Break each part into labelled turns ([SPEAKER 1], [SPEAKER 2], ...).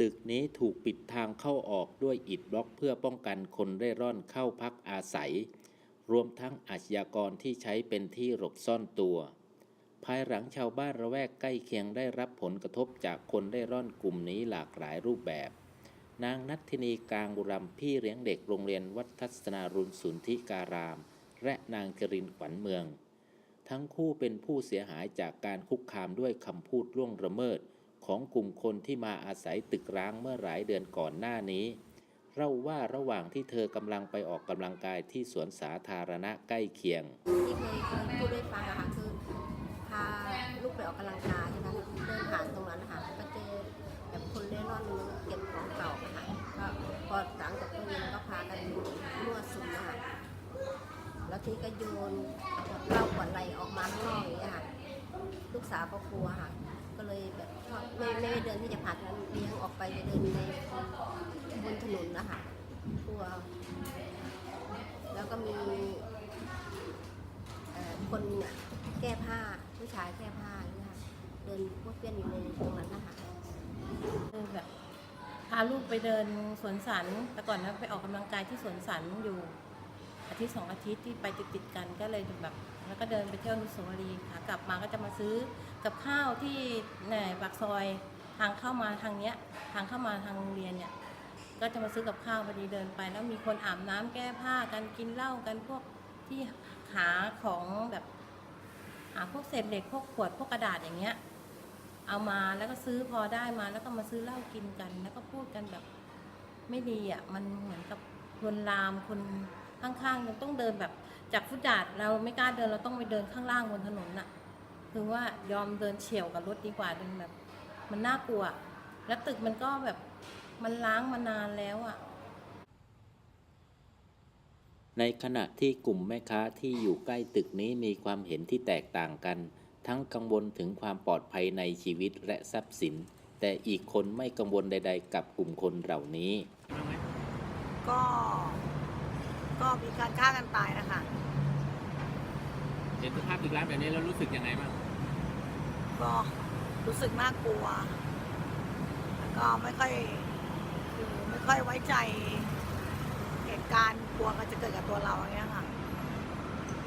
[SPEAKER 1] ตึกนี้ถูกปิดทางเข้าออกด้วยอิฐบล็อกเพื่อป้องกันคนเร่ร่อนเข้าพักอาศัย รวมทั้งอาชญากรที่ใช้เป็นที่หลบซ่อนตัว ภายหลังชาวบ้านระแวกใกล้เคียงได้รับผลกระทบจากคนเร่ร่อนกลุ่มนี้หลากหลายรูปแบบ นางนัทินีกลางบุรำพี่เลี้ยงเด็กโรงเรียนวัดทัศนารุณสุนทิการาม และนางจรินขวัญเมือง ทั้งคู่เป็นผู้เสียหายจากการคุกคามด้วยคำพูดล่วงละเมิด ของกลุ่มคนที่มาอาศัยตึกร้างเมื่อหลายเดือนก่อนหน้านี้ เล่าว่าระหว่างที่เธอกำลังไปออกกำลังกายที่สวนสาธารณะใกล้เคียง
[SPEAKER 2] ที่เคยพูดได้ฟังอะค่ะคือพาลูกไปออกกำลังกายใช่ไหมเดินผ่านตรงนั้นนะคะก็เจอแบบคนเล่ร่อนเก็บของเก่าอะค่ะก็พอหลังจากตรงนี้ก็พากันมั่วสุมอะค่ะแล้วทีก็โยนเหล้าขวดอะไรออกมาข้างนอกอย่างเงี้ยค่ะลูกสาวก็กลัวค่ะ ก็เลยแบบไม่ไม่ได้เดินที่จะผ่านนั้นเลี้ยงออกไปเดินในบนถนนนะคะกลัว แล้วก็มีคนแก้ผ้าผู้ชายแก้ผ้าอย่างเงี้ยค่ะเดินพวกเปี้ยนอยู่ในตรงนั้นนะคะ
[SPEAKER 3] คือแบบพาลูกไปเดินสวนสันแต่ก่อนนะไปออกกำลังกายที่สวนสันอยู่ อาทิตย์สองอาทิตย์ที่ไปติดติดๆกันก็เลยแบบแล้วก็เดินไปเที่ยวอนุสาวรีย์ค่ะกลับมาก็จะมาซื้อกับข้าวที่ในปากซอยทางเข้ามาทางเนี้ยทางเข้ามาทางโรงเรียนเนี่ยก็จะมาซื้อกับข้าวพอดีเดินไป แล้วมีคนอาบน้ำแก้ผ้ากันกินเหล้ากันพวกที่หาของแบบหาพวกเศษเหล็กพวกขวดพวกกระดาษอย่างเงี้ยเอามาแล้วก็ซื้อพอได้มาแล้วก็มาซื้อเหล้ากินกัน แล้วก็พูดกันแบบไม่ดีอะมันเหมือนกับลวนลามคน ข้างๆยังต้องเดินแบบจากฟุตบาทเราไม่กล้าเดินเราต้องไปเดินข้างล่างบนถนนน่ะ คือว่ายอมเดินเฉี่ยวกับรถดีกว่าเดินแบบ มันน่ากลัว แล้วตึกมันก็แบบมันล้างมานานแล้วอะ
[SPEAKER 1] ในขณะที่กลุ่มแม่ค้าที่อยู่ใกล้ตึกนี้มีความเห็นที่แตกต่างกัน ทั้งกังวลถึงความปลอดภัยในชีวิตและทรัพย์สิน แต่อีกคนไม่กังวลใด ๆ กับกลุ่มคนเหล่านี้
[SPEAKER 4] ก็ ก็มีการฆ่ากันตายนะคะ
[SPEAKER 5] เห็นสภาพตึกร้างแบบนี้แล้วรู้สึกยังไงบ้าง
[SPEAKER 4] ก็รู้สึกน่ากลัว แล้วก็ไม่ค่อยคือไม่ค่อยไว้ใจเหตุการณ์กลัวมันจะเกิดกับตัวเราอย่างเงี้ยค่ะ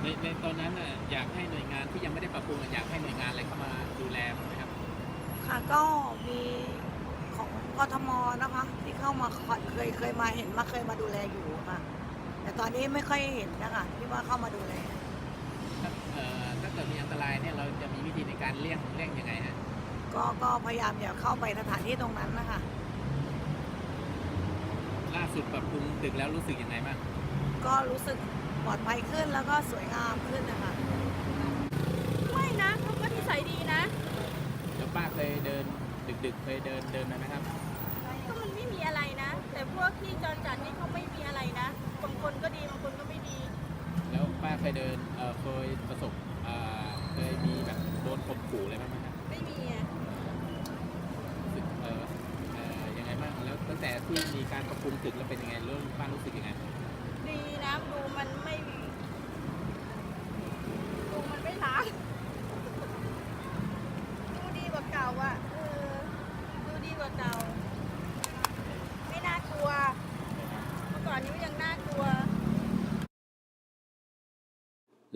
[SPEAKER 5] ในในตอนนั้นน่ะอยากให้หน่วยงานที่ยังไม่ได้ปรับปรุงอะอยากให้หน่วยงานอะไรเข้ามาดูแลบ้างไหมครับ
[SPEAKER 4] ค่ะก็มีของกทมนะคะ ที่เข้ามาเคยเคยมาเห็นมาเคยมาดูแลอยู่ค่ะ แต่ตอนนี้ไม่ค่อยเห็นนะคะที่ว่าเข้ามาดูแล
[SPEAKER 5] ถ้าเอ่อถ้าเกิดมีอันตรายเนี่ยเราจะมีวิธีในการเลี่ยงเลี่ยงยังไงฮะ
[SPEAKER 4] ก็ก็พยายามอย่าเข้าไปสถานที่ตรงนั้นนะคะ
[SPEAKER 5] ล่าสุดปรับปรุงตึกแล้วรู้สึกยังไงบ้าง
[SPEAKER 4] ก็รู้สึกปลอดภัยขึ้นแล้วก็สวยงามขึ้นนะคะ
[SPEAKER 6] ไม่นะเขาก็นิสัยดีนะ
[SPEAKER 5] แล้วป้าเคยเดิน ดึกๆเคยเดินเดินมาไหมครับ
[SPEAKER 6] ก็มันไม่มีอะไรนะ แต่พวกที่จรจัดนี่เขาไม่มีอะไรนะ บางคนก็ดีบางคนก็ไม่ดี
[SPEAKER 5] แล้วป้าเคยเดินเอ่อเคยประสบเอ่อเคยมีแบบโดนข่มขู่อะไรบ้างไหมครับ
[SPEAKER 6] ไม่มีอะ
[SPEAKER 5] รู้สึกเอ่อเอ่อยังไงบ้างแล้วตั้งแต่ที่มีการปรับปรุงตึกแล้วเป็นยังไงเรื่องป้ารู้สึกยังไง
[SPEAKER 6] ดีนะดูมันไม่ดูมันไม่ล้างดูดีกว่าเก่าอะเออดูดีกว่าเก่า ไม่น่ากลัวเมื่อก่อนนี้ยังน่ากลัว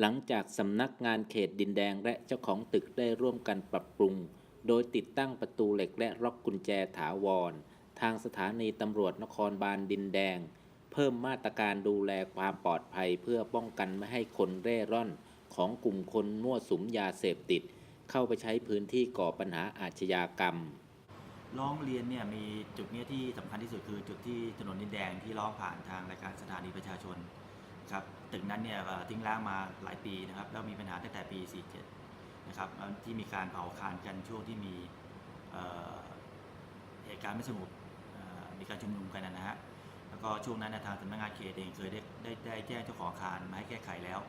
[SPEAKER 1] หลังจากสำนักงานเขตดินแดงและเจ้าของตึกได้ร่วมกันปรับปรุง โดยติดตั้งประตูเหล็กและล็อกกุญแจถาวร ทางสถานีตำรวจนครบาลดินแดง เพิ่มมาตรการดูแลความปลอดภัยเพื่อป้องกันไม่ให้คนเร่ร่อนของกลุ่มคนมั่วสุมยาเสพติด เข้าไปใช้พื้นที่ก่อปัญหาอาชญากรรม
[SPEAKER 7] ร้องเรียนเนี่ยมีจุดเนี้ยที่สำคัญที่สุดคือจุดที่ถนนดินแดงที่ร้องผ่านทางรายการสถานีประชาชน ครับตึกนั้นเนี่ยทิ้งร้างมาหลายปีนะครับแล้วมีปัญหาตั้งแต่ปี 47 นะครับที่มีการเผาคารกันช่วงที่มีเหตุการณ์ไม่สงบมีการชุมนุมกันนะฮะแล้วก็ช่วงนั้นทางสำนักงานเขตเองเคยได้ได้ได้แจ้งเจ้าของอาคารมาให้แก้ไขแล้ว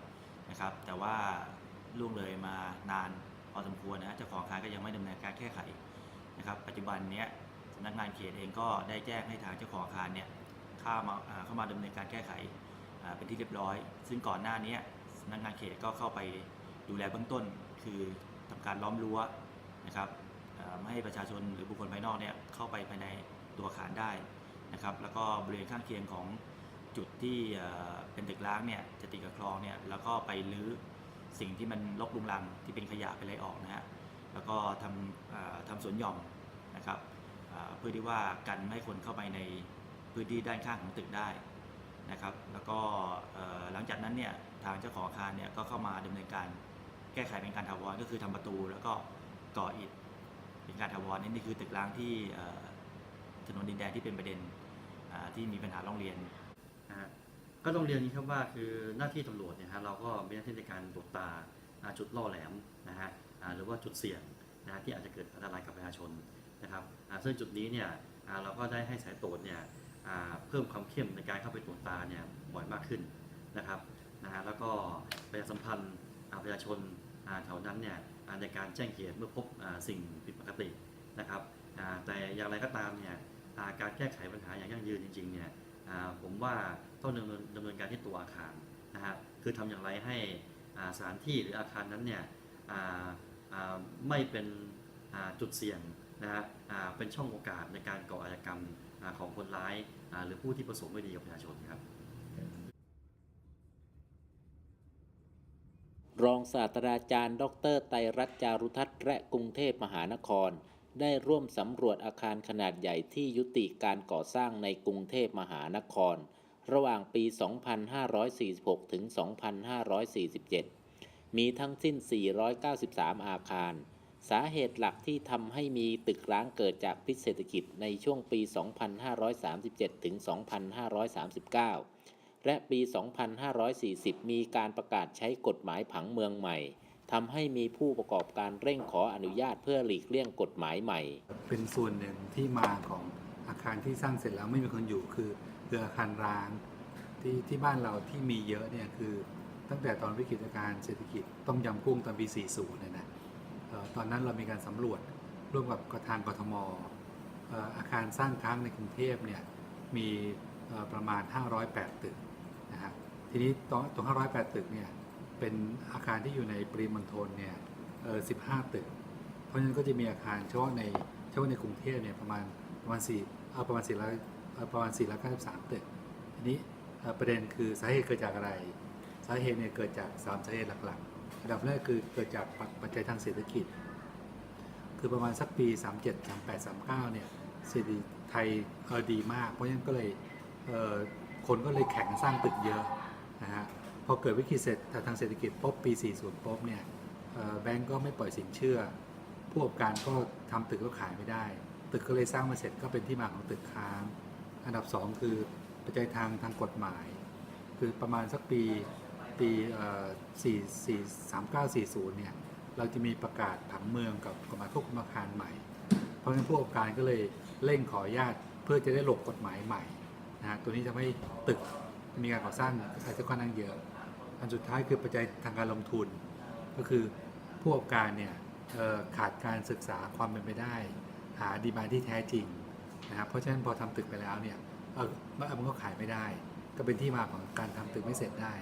[SPEAKER 7] นะครับ แต่ว่าล่วงเลยมานานพอสมควรนะฮะเจ้าของอาคารก็ยังไม่ดำเนินการแก้ไขนะครับ ปัจจุบันเนี้ยสำนักงานเขตเองก็ได้แจ้งให้ทางเจ้าของอาคารเนี่ยเข้ามาอ่าเข้ามาดำเนินการแก้ไข เป็นที่เรียบร้อย ซึ่งก่อนหน้านี้สำนักงานเขตก็เข้าไปดูแลเบื้องต้น คือทำการล้อมรั้วนะครับไม่ให้ประชาชนหรือบุคคลภายนอกเนี่ยเข้าไปภายในตัวอาคารได้นะครับ แล้วก็บริเวณข้างเคียงของจุดที่เป็นตึกร้างเนี่ยจะติดกับคลองเนี่ยแล้วก็ไปรื้อสิ่งที่มันรกรุงรังที่เป็นขยะไปเลยออกนะฮะแล้วก็ทำทำสวนหย่อมนะครับเพื่อที่ว่ากันไม่ให้คนเข้าไปในพื้นที่ด้านข้างของตึกได้ นะครับแล้วก็หลังจากนั้นเนี่ยทางเจ้าของอาคารเนี่ยก็เข้ามาดำเนินการแก้ไขเป็นการถาวรก็คือทำประตู แล้วก็ก่ออิฐเป็นการถาวรนี่นี่คือตึกร้างที่ถนนดินแดงที่เป็นประเด็นที่มีปัญหาร้องเรียน
[SPEAKER 8] นะฮะก็ต้องเรียนนี้ครับว่าคือหน้าที่ตำรวจเนี่ยฮะเราก็มีหน้าที่ในการตรวจตาจุดล่อแหลมนะฮะหรือว่าจุดเสี่ยงนะฮะที่อาจจะเกิดอันตรายกับประชาชนนะครับซึ่งจุดนี้เนี่ยเราก็ได้ให้สายตรวจเนี่ย เพิ่มความเข้มในการเข้าไปตรวจตาเนี่ยบ่อยมากขึ้นนะครับนะฮะแล้วก็ประชาสัมพันธ์ประชาชนแถวนั้นเนี่ยในการแจ้งเหตุเมื่อพบอสิ่งผิดปกตินะครับแต่อย่างไรก็ตามเนี่ยาการแก้ไขปัญหาอย่างยั่งยืนจริงๆเนี่ยผมว่าต้องดำเนินดำเนินการที่ตัวอาคารนะฮะคือทำอย่างไรให้สถานที่หรืออาคารนั้นเนี่ยไม่เป็นจุดเสี่ยง นะฮะเป็นช่องโอกาสในการก่ออาชญากรรมอของคนร้ายหรือผู้ที่ประสงค์ไม่ดีกับประชาชนครับ
[SPEAKER 1] รองศาสตราจารย์ ดร ไตรรัตน์จารุทัศน์และกรุงเทพมหานคร ได้ร่วมสำรวจอาคารขนาดใหญ่ที่ยุติการก่อสร้างในกรุงเทพมหานคร ระหว่างปี 2546 ถึง 2547 มีทั้งสิ้น 493 อาคาร สาเหตุหลักที่ทำให้มีตึกร้างเกิดจากพิษเศรษฐกิจในช่วงปี 2537 ถึง 2539 และปี 2540 มีการประกาศใช้กฎหมายผังเมืองใหม่ทำให้มีผู้ประกอบการเร่งขออนุญาตเพื่อหลีกเลี่ยงกฎหมายใหม่
[SPEAKER 9] เป็นส่วนหนึ่งที่มาของอาคารที่สร้างเสร็จแล้วไม่มีคนอยู่คือคืออาคารร้างที่ที่บ้านเราที่มีเยอะเนี่ยคือตั้งแต่ตอนวิกฤตการเศรษฐกิจต้มยำกุ้งตอนปี 40เนี่ยนะ ตอนนั้นเรามีการสำรวจร่วมกับกทางกทมอาคารสร้างค้างในกรุงเทพเนี่ยมีประมาณ 508 ตึกนะฮะทีนี้ตรงตรง 508 ตึกเนี่ยเป็นอาคารที่อยู่ในปริมณฑลเนี่ย15 ตึก เพราะฉะนั้นก็จะมีอาคารเฉพาะในเฉพาะในกรุงเทพเนี่ยประมาณประมาณสี่เอาประมาณสี่ร้อยประมาณสี่ร้อยเก้าสิบสามตึก ทีนี้ประเด็นคือสาเหตุเกิดจากอะไร สาเหตุเนี่ยเกิดจากสามสาเหตุหลักๆ อันดับแรกคือเกิดจากปัจจัยทางเศรษฐกิจ คือประมาณสักปี 37 38 39 เนี่ยเศรษฐกิจไทยเออดีมาก เพราะฉะนั้นก็เลยเคนก็เลยแข่งสร้างตึกเยอะนะฮะพอเกิดวิกฤตเศรษฐทางเศรษฐกิจปุ๊บปี 40ปุ๊บเนี่ยแบงก์ก็ไม่ปล่อยสินเชื่อ ผู้ประกอบการก็ทำตึกก็ขายไม่ได้ ตึกก็เลยสร้างมาเสร็จก็เป็นที่มาของตึกค้าง อันดับสองคือปัจจัยทางทางกฎหมาย คือประมาณสักปี ปีสี่สี่สามเก้าสี่ศูนย์เนี่ย เราจะมีประกาศผังเมืองกับกฎหมายควบคุมอาคารใหม่ เพราะฉะนั้นผู้ประกอบการก็เลยเร่งขออนุญาตเพื่อจะได้หลบกฎหมายใหม่นะฮะตัวนี้จะไม่ตึกมีการก่อสร้างอาจจะค่อนข้างเยอะ อันสุดท้ายคือปัจจัยทางการลงทุน ก็คือผู้ประกอบการเนี่ยขาดการศึกษาความเป็นไปได้ หาดีมาที่แท้จริงนะครับเพราะฉะนั้นพอทำตึกไปแล้วเนี่ยเออมันก็ขายไม่ได้ ก็เป็นที่มาของการทำตึกไม่เสร็จได้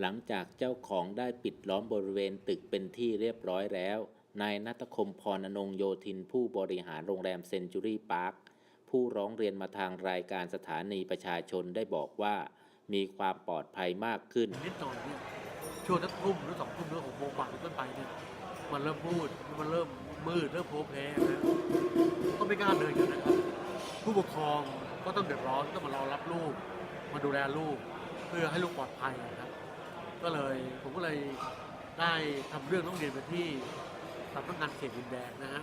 [SPEAKER 1] หลังจากเจ้าของได้ปิดล้อมบริเวณตึกเป็นที่เรียบร้อยแล้ว นายนัทคมพรอนงโยธินผู้บริหารโรงแรมเซนจูรี่พาร์คผู้ร้องเรียนมาทางรายการสถานีประชาชนได้บอกว่า มีความปลอดภัยมากขึ้น
[SPEAKER 10] นิดหน่อยเนี่ยช่วงสักทุ่มหรือสองทุ่มหรือหกโมงกว่าเป็นต้นไปเนี่ยมันเริ่มพูดมันเริ่มมืดเริ่มโผล่เพลนะก็ไม่กล้าเดินกันนะครับ ผู้ปกครองก็ต้องเดือดร้อนต้องมารอรับลูก มาดูแลลูก เพื่อให้ลูกปลอดภัยนะครับ ก็เลยผมก็เลยได้ทำเรื่องต้องเรียนไปที่สำนักงานเขตดินแดงนะฮะ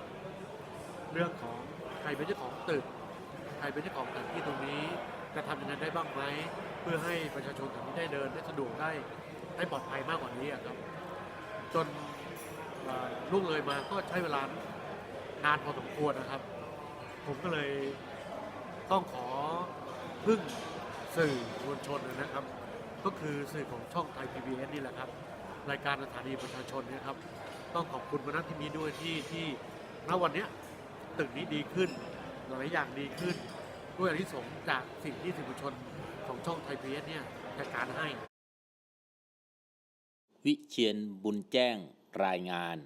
[SPEAKER 10] เรื่องของใครเป็นเจ้าของตึกใครเป็นเจ้าของสถานที่ตรงนี้จะทำยังไงได้บ้างไหมเพื่อให้ประชาชนแถวนี้ได้เดินได้สะดวกได้ได้ปลอดภัยมากกว่านี้อะครับ จนล่วงเลยมาก็ใช้เวลานานพอสมควรนะครับ ผมก็เลยต้องขอพึ่งสื่อมวลชนนะครับ ก็คือสื่อของช่องไทย PBS นี่แหละครับ รายการสถานีประชาชนเนะครับต้องขอบคุณมาณที่นี้ด้วยที่ที่ณวันเนี้ยตึกนี้ดีขึ้นหลายอย่างดีขึ้น ด้วยอนิสงส์จากสิ่งที่สื่อมวลชนของช่องไทย PBS เนี่ยจัดการให้
[SPEAKER 1] วิเชียนบุญแจ้งรายงาน